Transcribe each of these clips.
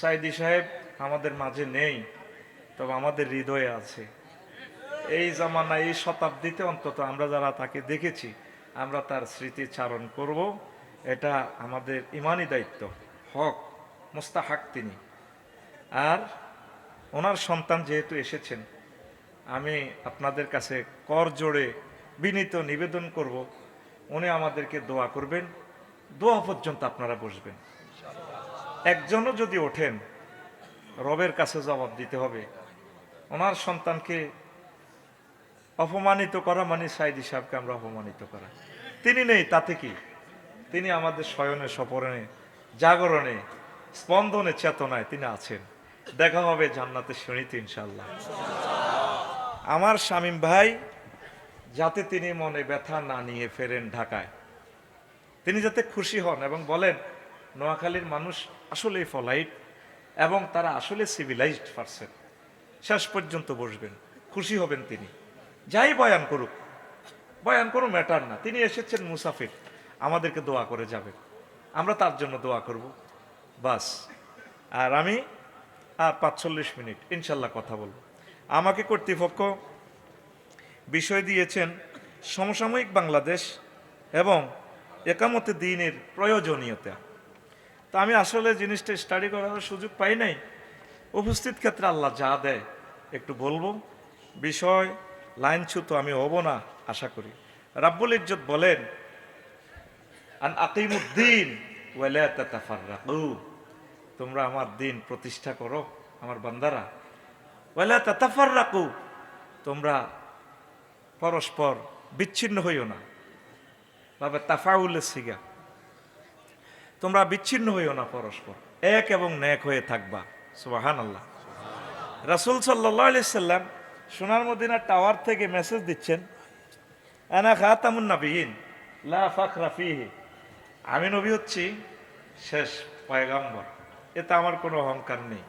সাইদি সাহেব আমাদের মাঝে নেই, তবে আমাদের হৃদয়ে আছে। এই জামানা, এই শতাব্দীতে অন্তত আমরা যারা তাকে দেখেছি, আমরা তার স্মৃতি চারণ করব। এটা আমাদের ইমানি দায়িত্ব, হক, মোস্তাহাক তিনি। আর ওনার সন্তান যেহেতু এসেছেন, আমি আপনাদের কাছে কর জোড়ে বিনীত নিবেদন করব। উনি আমাদেরকে দোয়া করবেন, দোয়া পর্যন্ত আপনারা বসবেন। একজনও যদি ওঠেন, রবের কাছে জবাব দিতে হবে। ওনার সন্তানকে অপমানিত করা মানে সাইদি সাহেবকে আমরা অপমানিত করা। তিনি নেই, তাতে কি? তিনি আমাদের শয়নে সপরণে জাগরণে, স্পন্দনে, চেতনায় তিনি আছেন। দেখা হবে জান্নাতে শুনিতে ইনশাল্লাহ আমার শামীম ভাই, যাতে তিনি মনে ব্যথা না নিয়ে ফেরেন ঢাকায়। তিনি যাতে খুশি হন এবং বলেন নোয়াখালীর মানুষ আসলে ফলাইট এবং তারা আসলে সিভিলাইজড পারসন শেষ পর্যন্ত বসবেন, খুশি হবেন তিনি। যাই বয়ান করুক, বয়ান কোনো ম্যাটার না। তিনি এসেছেন মুসাফির, আমাদেরকে দোয়া করে যাবেন। আমরা তার জন্য দোয়া করব। বাস, আর আমি, আর পাঁচচল্লিশ মিনিট, ইনশাল্লাহ কথা বলব। আমাকে কর্তৃপক্ষ বিষয় দিয়েছেন সমসাময়িক বাংলাদেশ এবং একামতে দিনের প্রয়োজনীয়তা। তা আমি আসলে জিনিসটা স্টাডি করার সুযোগ পাই নাই। উপস্থিত ক্ষেত্রে আল্লাহ যা দেয় একটু বলব। বিষয় লাইন ছুতো আমি হব না, আশা করি। রাব্বুল ইজ্জত বলেন আকিমুদ্দিন তোমরা আমার দিন প্রতিষ্ঠা করো, আমার বান্দারা। ওয়ালা তাতাফাররাকু। তোমরা পরস্পর বিচ্ছিন্ন হইও না। ভাবে তাফাউলের সিগা তোমরা বিচ্ছিন্ন হইও না পরস্পর। এক এবং ন্যাক হয়ে থাকবা। সুবাহান আল্লাহ রাসুল সাল্লাহ সাল্লাম সোনার মদিনা টাওয়ার থেকে মেসেজ দিচ্ছেন লা আমি নবী হচ্ছি শেষ পয়গাম্বর। এতে আমার কোনো অহংকার নেই।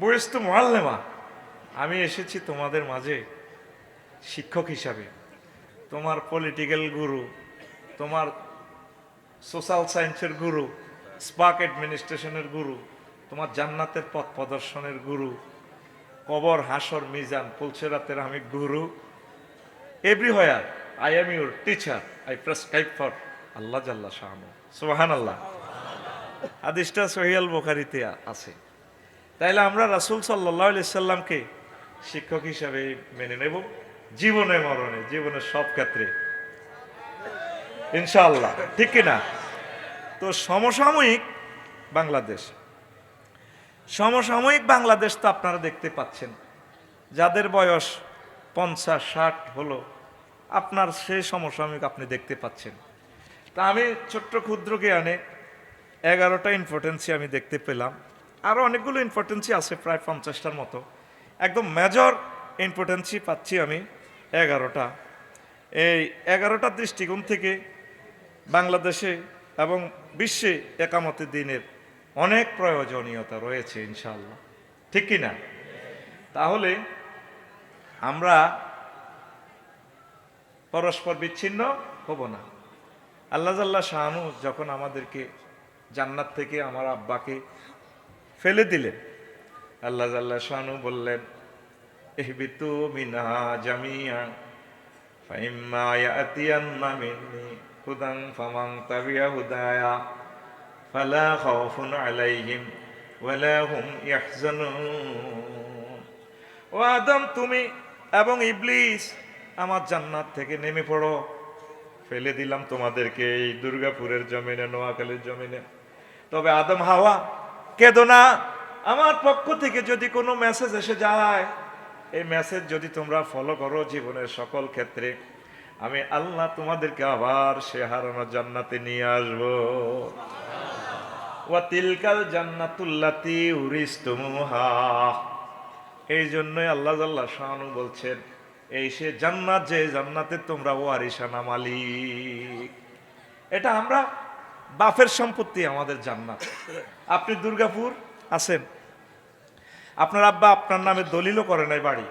বয়স্তু মোয়াল্লেমা আমি এসেছি তোমাদের মাঝে শিক্ষক হিসাবে। তোমার পলিটিক্যাল গুরু তোমার সোশ্যাল সায়েন্সের গুরু স্পাক অ্যাডমিনিস্ট্রেশনের গুরু, তোমার জান্নাতের পথ প্রদর্শনের গুরু, কবর, হাসর, মিজান পুলসেরাতের আমি গুরু। Everywhere I am your teacher, I prescribe for আল্লাহ জাল্লা শাহানু। সোহান আল্লাহ হাদিসটা সহিয়াল বোখারিতে আছে। তাইলে আমরা রাসুল সাল্লাহ সাল্লামকে শিক্ষক হিসাবে মেনে নেব। জীবনে মরণে, জীবনের সব ক্ষেত্রে। ইনশাআল্লাহ। ঠিক কিনা তো সমসাময়িক বাংলাদেশ। সমসাময়িক বাংলাদেশ তো আপনারা দেখতে পাচ্ছেন। যাদের বয়স পঞ্চাশ, ষাট হলো, আপনার সেই সমসাময়িক আপনি দেখতে পাচ্ছেন। তা আমি ছোট্ট ক্ষুদ্র জ্ঞানে এগারোটা ইম্পর্টেন্সি আমি দেখতে পেলাম। আরও অনেকগুলো ইম্পর্টেন্সি আছে প্রায় পঞ্চাশটার মতো। একদম মেজর ইম্পর্টেন্সি পাচ্ছি আমি এগারোটা। এই এগারোটা দৃষ্টিকোণ থেকে বাংলাদেশে এবং বিশ্বে একামতে দিনের অনেক প্রয়োজনীয়তা রয়েছে ইনশাল্লাহ ঠিক কি না তাহলে আমরা পরস্পর বিচ্ছিন্ন হব না। আল্লাহ জাল্লাহ শাহানু যখন আমাদেরকে জান্নাত থেকে আমার আব্বাকে ফেলে দিলেন, আল্লাহ জাল্লাহ শাহানু বললেন এহবিতু মিনহা জামিয়া ফাইম্মা ইয়াতিয়ান্না মিন্নি। হুদান ফামান তাবিয়া হুদায়া, ফালা খাউফুন আলাইহিম, ওয়ালা হুম ইয়াহজানুন। ও আদম, তুমি এবং ইবলিস আমার জান্নাত থেকে নেমে পড়ো। ফেলে দিলাম তোমাদেরকে এই দুর্গাপুরের জমিনে, নোয়াখালীর জমিনে। তবে আদম হাওয়া, কেদো না। আমার পক্ষ থেকে যদি কোনো মেসেজ এসে যায়, এই মেসেজ যদি তোমরা ফলো করো জীবনের সকল ক্ষেত্রে আমি আল্লাহ তোমাদেরকে আবার সে হারানো জান্নাতে নিয়ে আসব। ওয়া তিলকাল জান্নাতুল্লাতি উরিস্তুমুহা। এই জন্যই আল্লাহ জাল্লাহ শাহানু বলছেন, এই সে জান্নাত, যে জান্নাতে তোমরা ওয়ারিসানা মালিক। এটা আমরা বাফের সম্পত্তি, আমাদের জান্নাত। আপনি দুর্গাপুর আছেন। আপনার আব্বা আপনার নামে দলিলও করে নাই বাড়ি।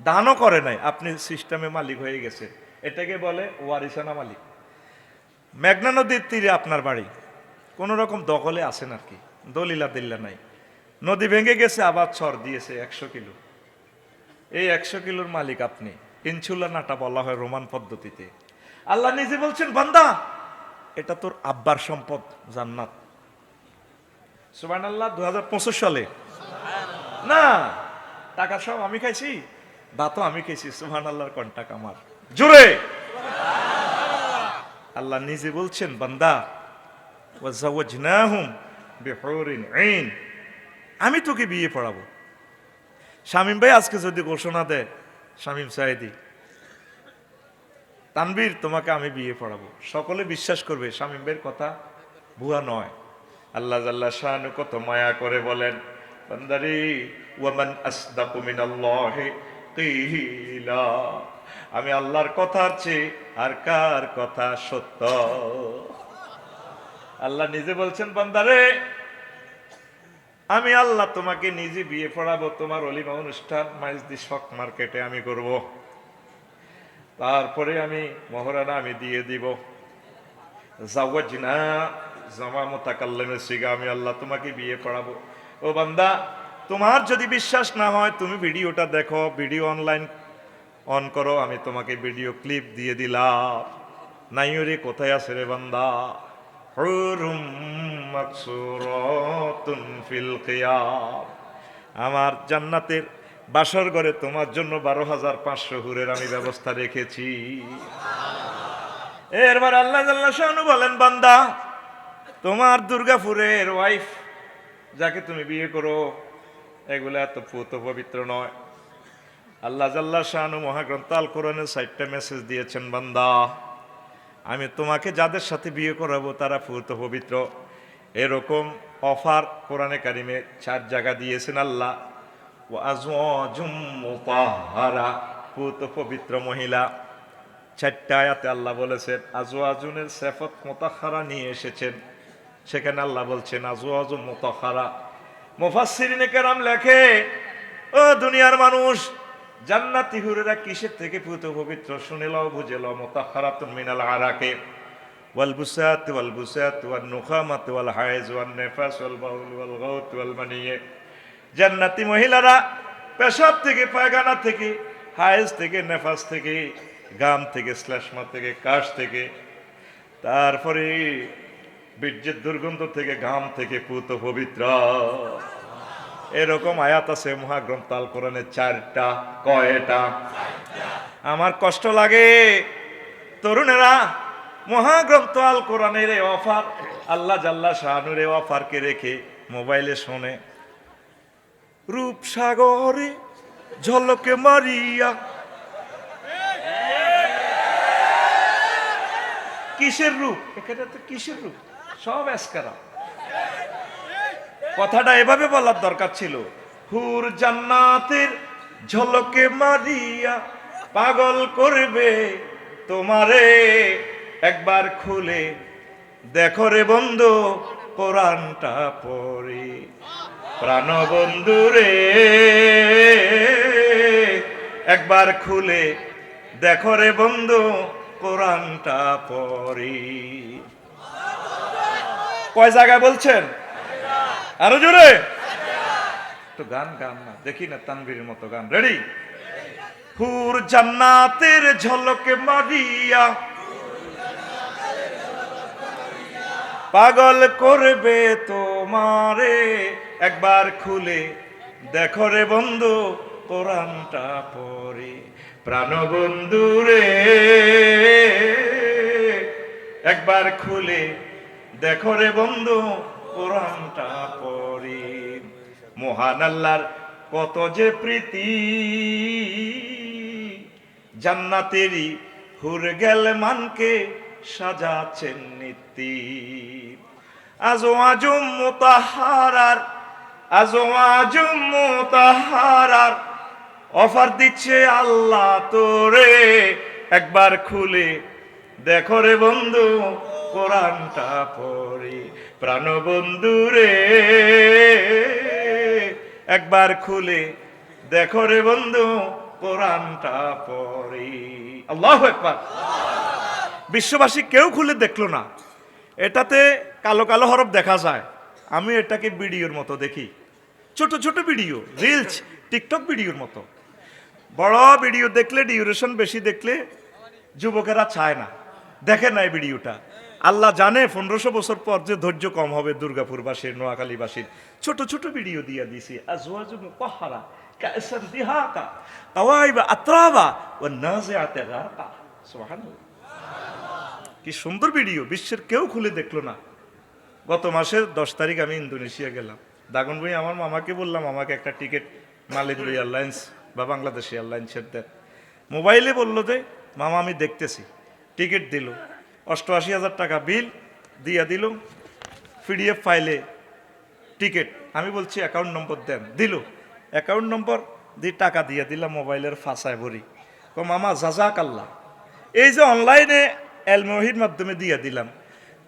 দানও করে নাই, আপনি সিস্টেমে মালিক হয়ে গেছেন। এটাকে বলে ওয়ারিসানা মালিক। মেঘনা নদীর তীরে আপনার বাড়ি। কোনো রকম দখলে আছেন আর কি, দলিলা দিল্লা নাই। নদী ভেঙে গেছে, আবার ছর দিয়েছে একশো কিলো। এই একশো কিলোর মালিক আপনি ইনসুলা নাটা বলা হয় রোমান পদ্ধতিতে। আল্লাহ নিজে বলছেন, বান্দা, এটা তোর আব্বার সম্পদ, জান্নাত। সুবান আল্লাহ দু হাজার পঁচিশ সালে। না, টাকা সব আমি খাইছি। ভাতও আমি খাইছি সুহান আল্লাহর কন্টাক আমার। জোরে! আল্লাহ নিজে বলছেন, বান্দা আমি তোকে বিয়ে পড়াবো। শামিম ভাই আজকে যদি ঘোষণা দেয়, শামিম সাহেদি তানবীর তোমাকে আমি বিয়ে পড়াবো। সকলে বিশ্বাস করবে, শামিম ভাইয়ের কথা ভুয়া নয়। আল্লাহ জাল্লা শাহানু কত মায়া করে বলেন, বান্দারি ওয়ামান আসদাকু মিনাল্লাহি কিলা আমি আল্লাহর কথার চেয়ে আর কার কথা সত্য? আল্লাহ নিজে বলছেন, বান্দারে, আমি আল্লাহ তোমাকে নিজে বিয়ে পড়াবো, তোমার অলিমা অনুষ্ঠান মাইজদি শক মার্কেটে আমি করব। তারপরে আমি মহারানা আমি দিয়ে দিব। জাওয়াজনা জামা মোতাকাল্লামের সিগা আমি আল্লাহ তোমাকে বিয়ে পড়াবো। ও বান্দা তোমার যদি বিশ্বাস না হয়, তুমি ভিডিওটা দেখো, ভিডিও অনলাইন অন করো, আমি তোমাকে ভিডিও ক্লিপ দিয়ে দিলাম। নাইরে কোথায় আছে রে বান্দা? আমার জান্নাতের বাসর ঘরে তোমার জন্য বারো হাজার পাঁচশো হুরের আমি ব্যবস্থা রেখেছি। এরবার আল্লাহ শাহানু বলেন, বান্দা, তোমার দুর্গাপুরের ওয়াইফ যাকে তুমি বিয়ে করো এগুলো এত পুত পবিত্র নয়। আল্লাহ জাল্লা শাহানু মহাগ্রন্থ আল কোরআনের সাইটটা মেসেজ দিয়েছেন, বান্দা, আমি তোমাকে যাদের সাথে বিয়ে করাবো তারা পুত পবিত্র। এরকম অফার কোরআনে কারিমে চার জায়গা দিয়েছেন আল্লাহ। ও পুত পবিত্র মহিলা। চারটা আয়াতে আল্লাহ বলেছেন, আজওয়াজুনের সেফত মোতাখারা নিয়ে এসেছেন। সেখানে আল্লাহ বলছেন, আজওয়াজুম মোতাখারা মুফাসসিরিনে কেরাম লেখে ও দুনিয়ার মানুষ জান্নাতি হুরেরা কিসের থেকে পুত পবিত্র শুনে লও বুঝে লও মোতাখারাতুন মিনাল আরাকে والبسات والبسات والنخامة والحيز والنفاس والبول والغوت والمنية জান্নাতি মহিলারা পেশাব থেকে পায়খানা থেকে হায়েজ থেকে নেফাস থেকে গাম থেকে শ্লেষ্মা থেকে কাশ থেকে তারপরে বীর্যের দুর্গন্ধ থেকে, ঘাম থেকে পুত পবিত্র। এরকম আয়াত আছে মহাগ্রন্থ আল কোরআনের চারটা, কয়টা? আমার কষ্ট লাগে। তরুণেরা, মহাগ্রন্থ আল কোরআনের এই অফার, আল্লাহ জাল্লা শাহানুর এই অফারকে রেখে মোবাইলে শোনে। রূপসাগরে ঝলকে মারিয়া। কিসের রূপ? এখানে তো কিসের রূপ? সব এসকারা। কথাটা এভাবে বলার দরকার ছিল। হুর জান্নাতের ঝলকে মারিয়া পাগল করবে তোমারে, একবার খুলে দেখো রে বন্ধু কোরআনটা পড়ি। প্রাণ বন্ধু রে, একবার খুলে দেখো রে বন্ধু কোরআনটা পড়ি। কয় জায়গায় বলছেন? আরও জোরে? তো গান গান না, দেখি না তানবীর মতো গান। রেডি হুর জান্নাতের ঝলকে মারিয়া পাগল করবে তোমারে। একবার খুলে দেখো রে বন্ধু কোরআনটা পড়ে প্রাণ বন্ধু রে, একবার খুলে দেখো রে বন্ধু, কোরআনটা পড়ে। মহান আল্লাহর কত যে প্রীতি। জান্নাতেরই হুর গেল মানকে সাজাচ্ছেন নীতি আজো আজম মোতাহারার আজো আজম মোতাহারার অফার দিচ্ছে আল্লাহ তোরে। একবার খুলে দেখো রে বন্ধু কোরআনটা পড়ে। প্রাণ বন্ধু রে, একবার খুলে দেখো রে বন্ধু, কোরআনটা পড়ে। আল্লাহ একবার বিশ্ববাসী কেউ খুলে দেখল না। এটাতে কালো কালো হরফ দেখা যায়। আমি এটাকে ভিডিওর মতো দেখি। ছোট ছোট ভিডিও, রিলস, টিকটক ভিডিওর মতো। বড় ভিডিও দেখলে ডিউরেশন বেশি দেখলে যুবকেরা চায় না। দেখে না এই ভিডিওটা। আল্লাহ জানে পনেরোশো বছর পর যে ধৈর্য কম হবে দুর্গাপুরবাসীর, নোয়াখালীবাসীর। ছোট ছোট ভিডিও দিয়ে দিছি। কি সুন্দর ভিডিও, বিশ্বের কেউ খুলে দেখল না। গত মাসের দশ তারিখ আমি ইন্দোনেশিয়া গেলাম। দাগন ভাই, আমার মামাকে বললাম, আমাকে একটা টিকিট মালিন্দু এয়ারলাইন্স বা বাংলাদেশ এয়ারলাইন্সের দেন। মোবাইলে বলল যে, মামা, আমি দেখতেছি। টিকিট দিল। অষ্টআশি হাজার টাকা বিল দিয়া দিল পিডিএফ ফাইলে টিকিট। আমি বলছি অ্যাকাউন্ট নম্বর দেন। দিল অ্যাকাউন্ট নম্বর দিয়ে টাকা দিয়ে দিলাম মোবাইলের ফাঁসায় ভরি। ও মামা জাজাক আল্লাহ এই যে অনলাইনে এলমহির মাধ্যমে দিয়ে দিলাম।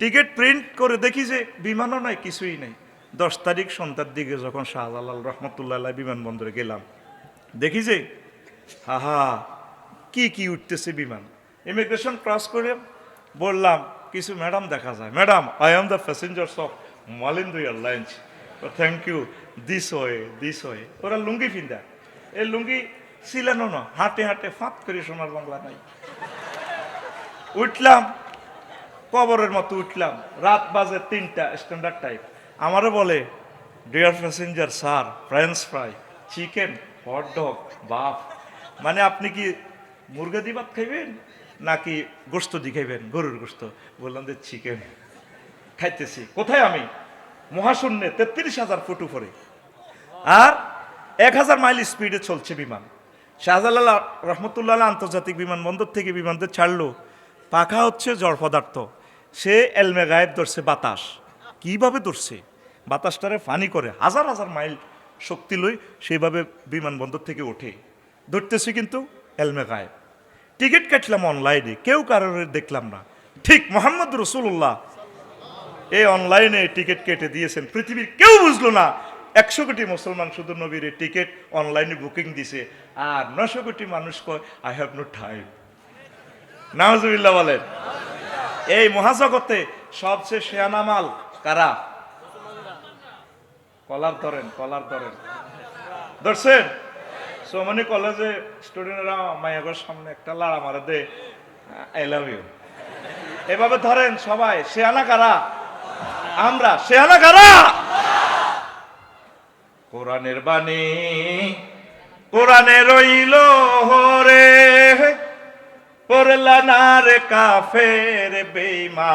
টিকিট প্রিন্ট করে দেখি যে বিমানও নাই, কিছুই নেই। দশ তারিখ সন্ধ্যার দিকে যখন শাহজালাল রহমতুল্লাহ বিমানবন্দরে গেলাম, দেখি যে হাহা কি কি উঠতেছে বিমান। ইমিগ্রেশন ক্রস করে বললাম, কিছু ম্যাডাম দেখা যায়। Madam I am the passengers of Malindo airlines thank you this way this way ওরা লুঙ্গি ফিন্দা এই লুঙ্গি ছিলেন না, হাঁটে হাঁটে ফাঁত করে সোনার বাংলা নাই। উঠলাম, কবরের মতো উঠলাম, রাত বাজে তিনটা স্ট্যান্ডার্ড টাইপ আমারও বলে dear passenger sir French fry chicken hot dog বাফ মানে আপনি কি মুরগা দি ভাত খাইবেন? নাকি গোস্ত দি খাইবেন গরুর গোস্ত? বললাম যে, চিকেন। খাইতেছি। কোথায় আমি? মহাশূন্যে, তেত্রিশ হাজার ফুট উপরে। আর এক হাজার মাইল স্পিডে চলছে বিমান। শাহজালাল রহমতুল্লাহ আন্তর্জাতিক বিমানবন্দর থেকে বিমানদের ছাড়লো। পাখা হচ্ছে জড় পদার্থ। সে এলমে গায়েব ধরছে বাতাস। কীভাবে ধরছে? বাতাসটারে ফানি করে হাজার হাজার মাইল শক্তি লই সেইভাবে বিমানবন্দর থেকে ওঠে। ধরতেছে কিন্তু এলমে গায়েব। টিকিট কাটলাম অনলাইনে, কেউ কারোর দেখলাম না। ঠিক মোহাম্মদ রসুল্লাহ এই অনলাইনে টিকিট কেটে দিয়েছেন। পৃথিবীর কেউ বুঝলো না, একশো কোটি মুসলমান শুধু নবীর টিকিট অনলাইনে বুকিং দিছে, আর নশো কোটি মানুষ কয় আই হ্যাভ নো টাইম নাহজুবিল্লাহ বলেন। এই মহাজগতে সবচেয়ে শেয়ানামাল কারা? কলার ধরেন কলার ধরেন। ধরছেন? সোমানি কলেজে স্টুডেন্টরা মায়াগর সামনে একটা লাড়া মারা দে আই লাভ ইউ এভাবে ধরেন সবাই, শেয়ানা কারা? আমরা, শেয়ানা কারা? কোরআনের বাণী কোরআনে রইল হরে পড়লা না রে কাফের বেইমা